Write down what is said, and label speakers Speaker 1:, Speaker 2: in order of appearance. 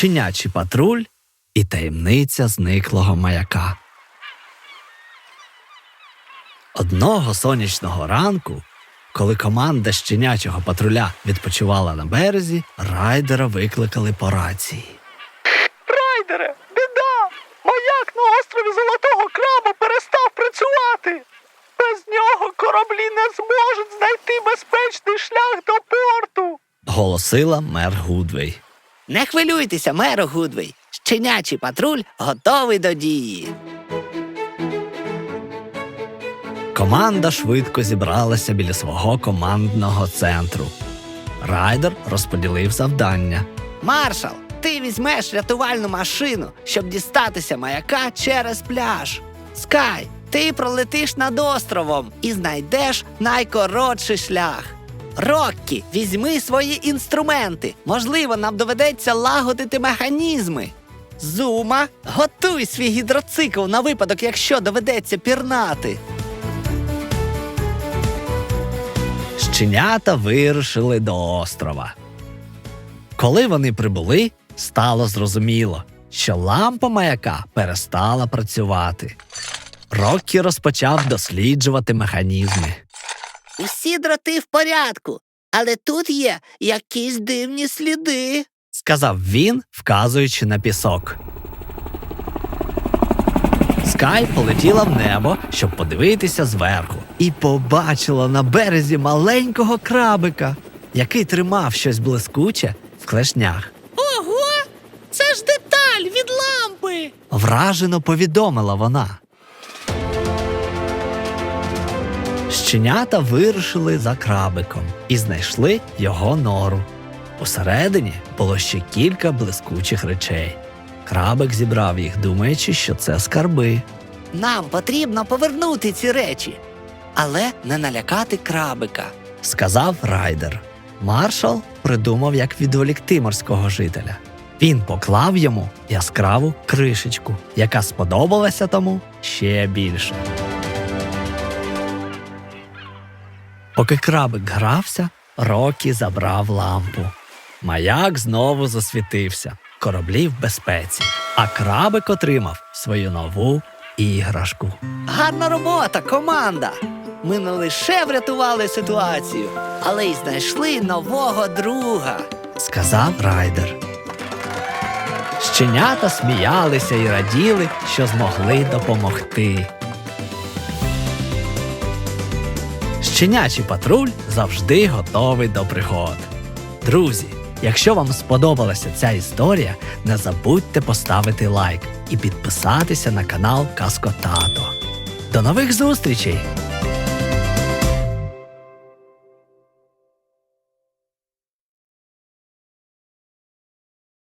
Speaker 1: щенячий патруль і таємниця зниклого маяка. Одного сонячного ранку, коли команда щенячого патруля відпочивала на березі, райдера викликали по рації.
Speaker 2: Райдере, біда! Маяк на острові Золотого Краба перестав працювати. Без нього кораблі не зможуть знайти безпечний шлях до порту.
Speaker 1: Голосила мер Гудвей.
Speaker 3: Не хвилюйтеся, меро Гудвей. Щенячий патруль готовий до дії.
Speaker 1: Команда швидко зібралася біля свого командного центру. Райдер розподілив завдання.
Speaker 3: Маршал, ти візьмеш рятувальну машину, щоб дістатися маяка через пляж. Скай, ти пролетиш над островом і знайдеш найкоротший шлях. Роккі, візьми свої інструменти. Можливо, нам доведеться лагодити механізми. Зума, готуй свій гідроцикл на випадок, якщо доведеться пірнати.
Speaker 1: Щенята вирушили до острова. Коли вони прибули, стало зрозуміло, що лампа маяка перестала працювати. Роккі розпочав досліджувати механізми.
Speaker 3: Усі дроти в порядку, але тут є якісь дивні сліди.
Speaker 1: сказав він, вказуючи на пісок. Скай полетіла в небо, щоб подивитися зверху, і побачила на березі маленького крабика, який тримав щось блискуче в клешнях.
Speaker 3: Ого! Це ж деталь від лампи.
Speaker 1: Вражено повідомила вона. Щенята вирушили за крабиком і знайшли його нору. Усередині було ще кілька блискучих речей. Крабик зібрав їх, думаючи, що це скарби.
Speaker 3: Нам потрібно повернути ці речі, але не налякати крабика.
Speaker 1: сказав райдер. Маршал придумав, як відволікти морського жителя. Він поклав йому яскраву кришечку, яка сподобалася тому ще більше. Поки крабик грався, Рокі забрав лампу. Маяк знову засвітився, кораблі в безпеці, а крабик отримав свою нову іграшку.
Speaker 3: Гарна робота, команда! Ми не лише врятували ситуацію, але й знайшли нового друга.
Speaker 1: сказав райдер. Щенята сміялися і раділи, що змогли допомогти. Щенячий патруль завжди готовий до пригод. Друзі, якщо вам сподобалася ця історія, не забудьте поставити лайк і підписатися на канал Каскотато. До нових зустрічей!